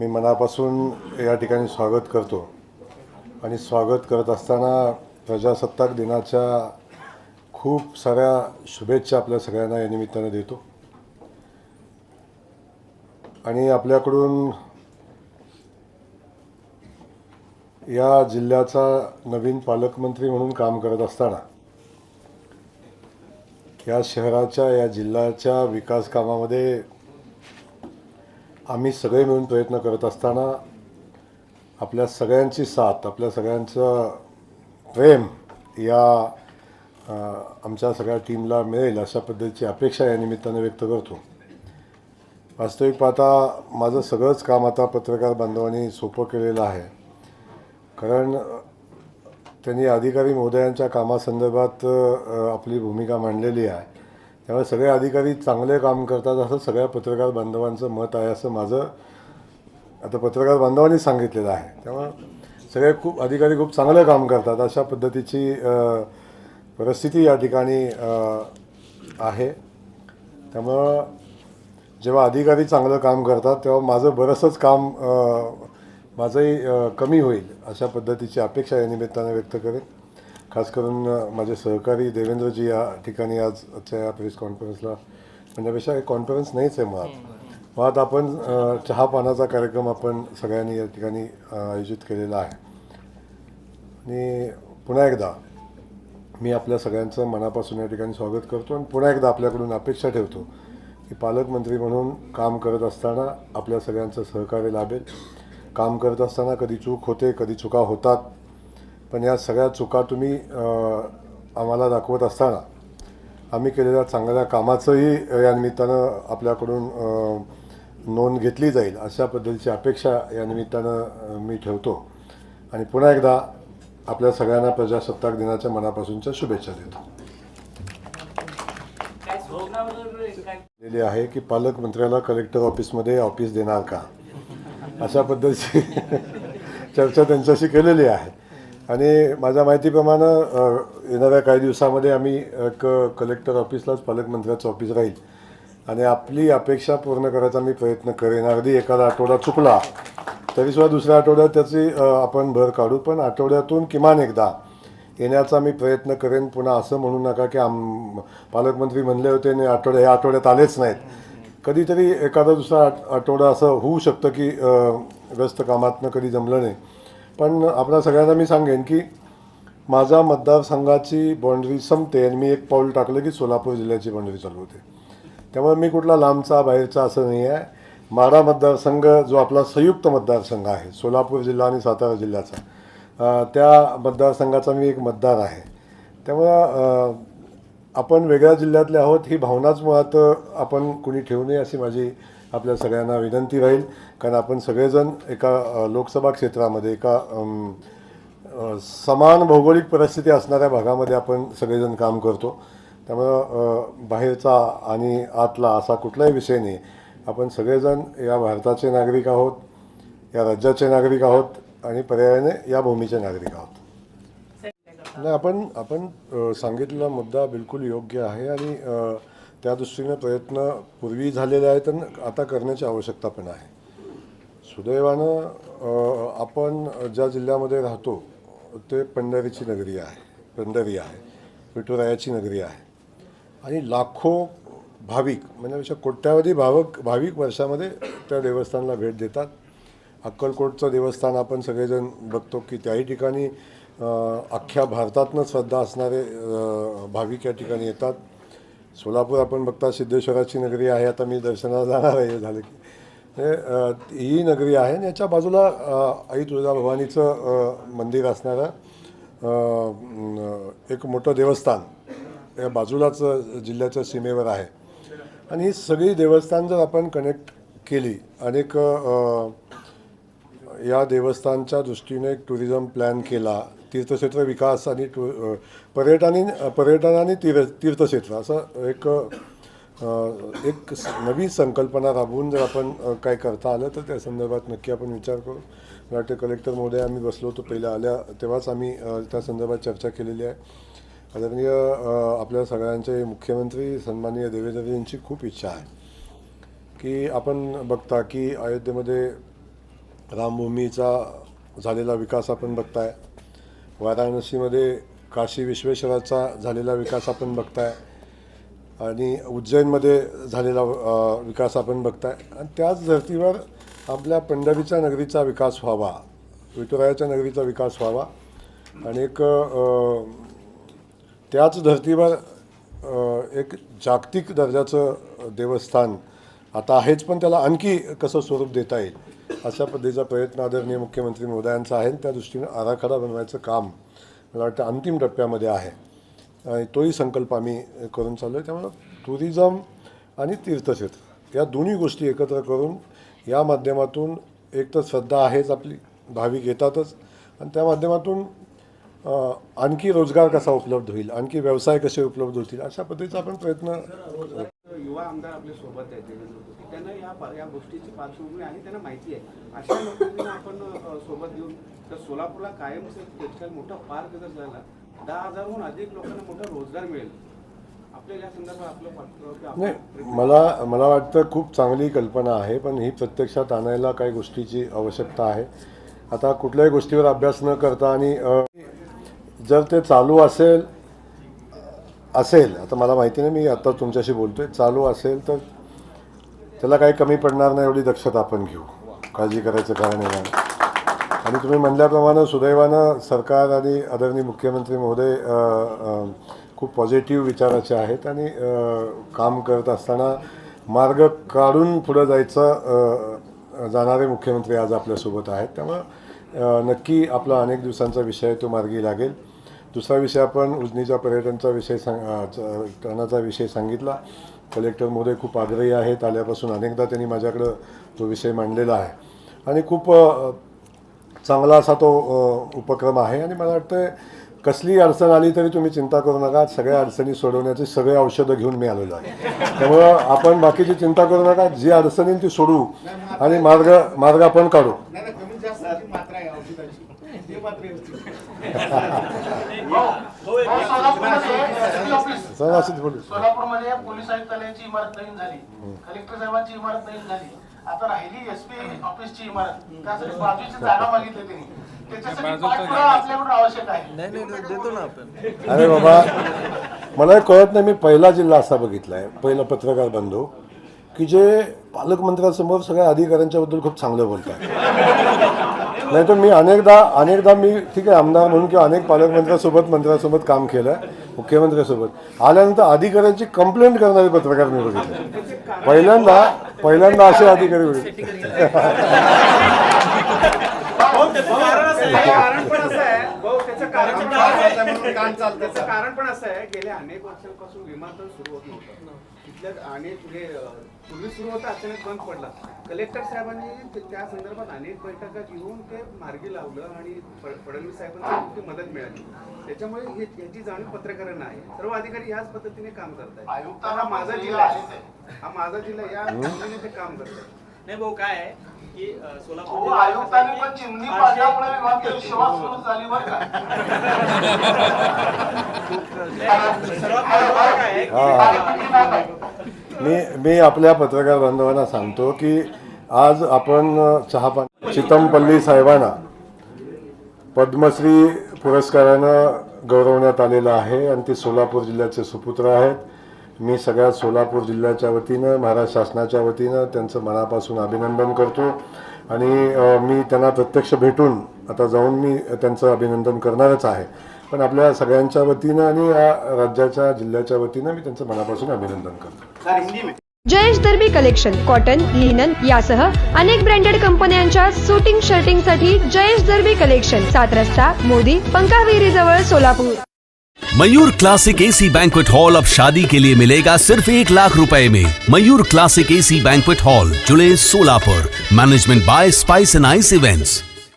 मी मनापासून या ठिकाणी स्वागत करतो. आणि स्वागत करत असताना प्रजासत्ताक दिनाच्या खूप साऱ्या शुभेच्छा आपल्या सगळ्यांना या निमित्तानं देतो. आणि आपल्याकडून या जिल्ह्याचा नवीन पालकमंत्री म्हणून काम करत असताना या शहराच्या या जिल्ह्याच्या विकास कामामध्ये आम्ही सगळे मिळून प्रयत्न करत असताना आपल्या सगळ्यांची साथ आपल्या सगळ्यांचं प्रेम या आमच्या सगळ्या टीमला मिळेल अशा पद्धतीची अपेक्षा या निमित्ताने व्यक्त करतो. वास्तविक पाहता माझं सगळंच काम आता पत्रकार बांधवांनी सोपं केलेलं आहे. कारण त्यांनी अधिकारी महोदयांच्या कामासंदर्भात आपली भूमिका मांडलेली आहे. त्यामुळे सगळे अधिकारी चांगले काम करतात असं सगळ्या पत्रकार बांधवांचं मत आहे असं माझं आता पत्रकार बांधवांनी सांगितलेलं आहे. त्यामुळं सगळे खूप अधिकारी खूप चांगलं काम करतात अशा पद्धतीची परिस्थिती या ठिकाणी आहे. त्यामुळं जेव्हा अधिकारी चांगलं काम करतात तेव्हा माझं बरंचसंच काम माझंही कमी होईल अशा पद्धतीची अपेक्षा या निमित्तानं व्यक्त करेन. खास करून माझे सहकारी देवेंद्रजी या ठिकाणी आज आजच्या या प्रेस कॉन्फरन्सला म्हणण्यापेक्षा कॉन्फरन्स नाहीच आहे मुळात. मुळात आपण चहा पानाचा कार्यक्रम आपण सगळ्यांनी या ठिकाणी आयोजित केलेला आहे. आणि पुन्हा एकदा मी आपल्या सगळ्यांचं मनापासून या ठिकाणी स्वागत करतो आणि पुन्हा एकदा आपल्याकडून अपेक्षा ठेवतो की पालकमंत्री म्हणून काम करत असताना आपल्या सगळ्यांचं सहकार्य लाभेल. काम करत असताना कधी चूक होते कधी चुका होतात पण या सगळ्या चुका तुम्ही आम्हाला दाखवत असताना आम्ही केलेल्या चांगल्या कामाचंही या निमित्तानं आपल्याकडून नोंद घेतली जाईल अशा पद्धतीची अपेक्षा या निमित्तानं मी ठेवतो. आणि पुन्हा एकदा आपल्या सगळ्यांना प्रजासत्ताक दिनाच्या मनापासूनच्या शुभेच्छा देतो. दिलेली आहे की पालकमंत्र्याला कलेक्टर ऑफिसमध्ये ऑफिस देणार का? अशा पद्धतीची चर्चा त्यांच्याशी केलेली आहे. आणि माझ्या माहितीप्रमाणे येणाऱ्या काही दिवसामध्ये आम्ही एक कलेक्टर ऑफिसलाच पालकमंत्र्याचं ऑफिस राहील. आणि आपली अपेक्षा पूर्ण करायचा मी प्रयत्न करेन. अगदी एखादा आठवडा चुकला तरीसुद्धा दुसऱ्या आठवड्यात त्याची आपण भर काढू. पण आठवड्यातून किमान एकदा येण्याचा मी प्रयत्न करेन. पुन्हा असं म्हणू नका की आम पालकमंत्री म्हणले होते आणि आठवड्या ह्या आठवड्यात आलेच नाहीत. कधीतरी एखादा दुसरा आठ आठवडा असं होऊ शकतं की व्यस्त कामातनं कधी जमलं नाही. पण आपल्या सगळ्यांना मी सांगेन की माझा मतदारसंघाची बाँड्री संपते आणि मी एक पाऊल टाकलं की सोलापूर जिल्ह्याची बाँड्री चालू होते. त्यामुळे मी कुठला लांबचा बाहेरचा असं नाही आहे. माडा मतदारसंघ जो आपला संयुक्त मतदारसंघ आहे सोलापूर जिल्हा आणि सातारा जिल्ह्याचा त्या मतदारसंघाचा मी एक मतदार आहे. त्यामुळं आपण वेगळ्या जिल्ह्यातले आहोत ही भावनाच मुळात आपण कुणी ठेवू नये अशी माझी आपल्या सगळ्यांना विनंती राहील. कारण आपण सगळेजण एका लोकसभा क्षेत्रामध्ये एका समान भौगोलिक परिस्थिती असणाऱ्या भागामध्ये आपण सगळेजण काम करतो. त्यामुळं बाहेरचा आणि आतला असा कुठलाही विषय नाही. आपण सगळेजण या भारताचे नागरिक आहोत या राज्याचे नागरिक आहोत आणि पर्यायाने या भूमीचे नागरिक आहोत. नाही आपण आपण सांगितलेला मुद्दा बिलकुल योग्य आहे आणि त्या दृष्टीने प्रयत्न पूर्वी झालेले आहेत आणि आता करण्याची आवश्यकता पण आहे. सुदैवानं आपण ज्या जिल्ह्यामध्ये राहतो ते पंढरीची नगरी आहे पंढरी आहे विठुरायाची नगरी आहे. आणि लाखो भाविक म्हणजे कोट्यावधी भावक भाविक वर्षामध्ये त्या देवस्थानला भेट देतात. अक्कलकोटचं देवस्थान आपण सगळेजण बघतो की त्याही ठिकाणी अख्ख्या भारतातनं श्रद्धा असणारे भाविक या ठिकाणी येतात. सोलापूर आपण बघता सिद्धेश्वराची नगरी आहे आता मी दर्शनाला जाणार आहे हे झालं की. हे, ही नगरी आहे आणि याच्या बाजूला आई तुळजाभवानीचं भवानीचं मंदिर असणारं एक मोठं देवस्थान या बाजूलाच जिल्ह्याच्या सीमेवर आहे. आणि ही सगळी देवस्थान जर आपण कनेक्ट केली अनेक या देवस्थानच्या दृष्टीने एक टुरिझम प्लॅन केला तीर्थक्षेत्र विकास आणि टु पर्यटनाने पर्यटन आणि तीर्थ तीर्थक्षेत्र. असं एक एक स- नवी संकल्पना राबवून जर आपण काय करता आलं तर त्या संदर्भात नक्की आपण विचार करू. मला वाटतं कलेक्टर महोदय आम्ही बसलो होतो पहिल्या आल्या तेव्हाच आम्ही त्या संदर्भात चर्चा केलेली आहे. आदरणीय आपल्या सगळ्यांचे मुख्यमंत्री सन्माननीय देवेंद्रजींची खूप इच्छा आहे की आपण बघता की अयोध्येमध्ये रामभूमीचा झालेला विकास आपण बघताय. वाराणसीमध्ये काशी विश्वेश्वराचा झालेला विकास आपण बघताय. आणि उज्जैनमध्ये झालेला विकास आपण बघताय. आणि त्याच धर्तीवर आपल्या पंढरीच्या नगरीचा विकास व्हावा विठुरायाच्या नगरीचा विकास व्हावा. आणि एक त्याच धर्तीवर एक जागतिक दर्जाचं देवस्थान आता आहेच पण त्याला आणखी कसं स्वरूप देता येईल? अशा पद्धतीचा प्रयत्न आदरणीय मुख्यमंत्री महोदयांचा आहे त्या दृष्टीने आराखडा बनवायचं काम मला वाटतं अंतिम टप्प्यामध्ये आहे. आणि तोही संकल्प आम्ही करून चाललो आहे त्यामुळं टुरिझम आणि तीर्थक्षेत्र या दोन्ही गोष्टी एकत्र करून या माध्यमातून एक तर श्रद्धा आहेच आपली भाविक येतातच आणि त्या माध्यमातून आणखी रोजगार कसा उपलब्ध होईल? आणखी व्यवसाय कसे उपलब्ध होतील? अशा पद्धतीचा आपण प्रयत्न युवा आमदार आपल्यासोबत आहेत देवेंद्र कुटे. त्यांना या या गोष्टीची पार्श्वभूमी आहे त्यांना माहिती आहे. अशा लोकांना आपण सोबत घेऊन तर सोलापूरला कायम टेक्स्टाईल मोठा पार्क जर झाला दहा हजारहून अधिक लोकांना मोठा रोजगार मिळेल. आपल्याला या संदर्भात आपलं मला मला वाटतं खूप चांगली कल्पना आहे पण ही प्रत्यक्षात आणायला काही गोष्टीची आवश्यकता आहे. आता कुठल्याही गोष्टीवर अभ्यास न करता आणि जर ते चालू असेल असेल आता मला माहिती नाही मी आता तुमच्याशी बोलतोय चालू असेल तर त्याला काही कमी पडणार नाही एवढी दक्षता आपण घेऊ. काळजी करायचं कारण नाही आणि तुम्ही म्हणल्याप्रमाणे सुदैवानं सरकार आणि आदरणीय मुख्यमंत्री महोदय खूप पॉझिटिव्ह विचाराचे आहेत आणि काम करत असताना मार्ग काढून पुढं जायचं जाणारे मुख्यमंत्री आज आपल्यासोबत आहेत. त्यामुळं नक्की आपला अनेक दिवसांचा विषय आहे तो मार्गी लागेल. दुसरा विषय आपण उजनीच्या पर्यटनचा विषय सांग अ, च- टनाचा विषय सांगितला. कलेक्टर महोदय खूप आग्रही आहेत. आल्यापासून अनेकदा त्यांनी माझ्याकडं तो विषय मांडलेला आहे. आणि खूप चांगला असा तो उपक्रम आहे. आणि मला वाटतं कसली अडचण आली तरी तुम्ही चिंता करू नका. सगळ्या अडचणी सोडवण्याची सगळे औषधं घेऊन मी आलेलो आहे. त्यामुळं आपण बाकीची चिंता करू नका. जी अडचण ती सोडू आणि मार्ग मार्ग आपण काढू. सोलापूरमध्ये पोलीस आयुक्तालयाची इमारत नवीन झाली. कलेक्टर साहेबांची इमारत नवीन झाली. आता राहिली एस पी ऑफिसची इमारत. त्यासाठी बाजूची जागा मागितली त्यांनी. त्याच्यासाठी पाठपुरावा आपल्याकडून आवश्यक आहे. नाही नाही देतो ना आपण. अरे बाबा मला कळत नाही मी पहिला जिल्हा असा बघितला आहे पहिला पत्रकार बंधू की जे पालकमंत्र्यासमोर सगळ्या अधिकाऱ्यांच्या बद्दल खूप चांगलं बोलतात. नाही तर मी अनेकदा अनेकदा मी ठीक आहे आमदार म्हणून किंवा अनेक पालकमंत्र्यासोबत मंत्र्यासोबत काम केलं मुख्यमंत्र्यासोबत. आल्यानंतर अधिकाऱ्यांची कंप्लेंट करणारे पत्रकार मी बघितले. पहिल्यांदा पहिल्यांदा असे अधिकारी बघितले कारण पण असं आहे गेल्या अनेक वर्षांपासून विमानतळ सुरू होत नव्हतं. तिथल्या अनेक म्हणजे पूर्वी सुरू होतं अचानक बंद पडला. कलेक्टर साहेबांनी त्या संदर्भात अनेक बैठका घेऊन ते मार्गी लावलं आणि फडणवीस साहेबांना मदत मिळाली. त्याच्यामुळे हे- याची जाणीव पत्रकारांना आहे. सर्व अधिकारी याच पद्धतीने काम करतात आयुक्तांना हा माझा जिल्हा आहे. हा माझा जिल्हा या पद्धतीने ते काम करतात नाही भाऊ काय आहे की सोलापूर हो आयुक्तांनी पण चिमणी पाडल्यामुळे विभागीय सेवा सुरू झाली बरं का? सर्वात महत्त्वाचं काय आहे की. मी मी आपल्या पत्रकार बांधवांना सांगतो की आज आपण चहापान चितमपल्ली साहेबांना पद्मश्री पुरस्कारानं गौरवण्यात आलेलं आहे आणि ते सोलापूर जिल्ह्याचे सुपुत्र आहेत. मी सगळ्या सोलापूर जिल्ह्याच्या वतीनं महाराष्ट्र शासनाच्या वतीनं त्यांचं मनापासून अभिनंदन करतो. आणि मी त्यांना प्रत्यक्ष भेटून आता जाऊन मी त्यांचं अभिनंदन करणारच आहे. पण आपल्या सगळ्यांच्या वतीनं आणि या राज्याच्या जिल्ह्याच्या वतीनं मी त्यांचं मनापासून अभिनंदन करतो. Jayesh Darbi collection cotton linen यासह अनेक ब्रँडेड कंपन्यांच्या सुटिंग शर्टिंगसाठी जयेश दर्बी कलेक्शन सात रस्ता मोदी पंकाविरी जवळ Solapur. Mayur classic AC banquet hall अब शादी के लिए मिलेगा सिर्फ एक लाख रुपए में। Mayur classic AC banquet hall जुड़े Solapur. Management by Spice and Ice events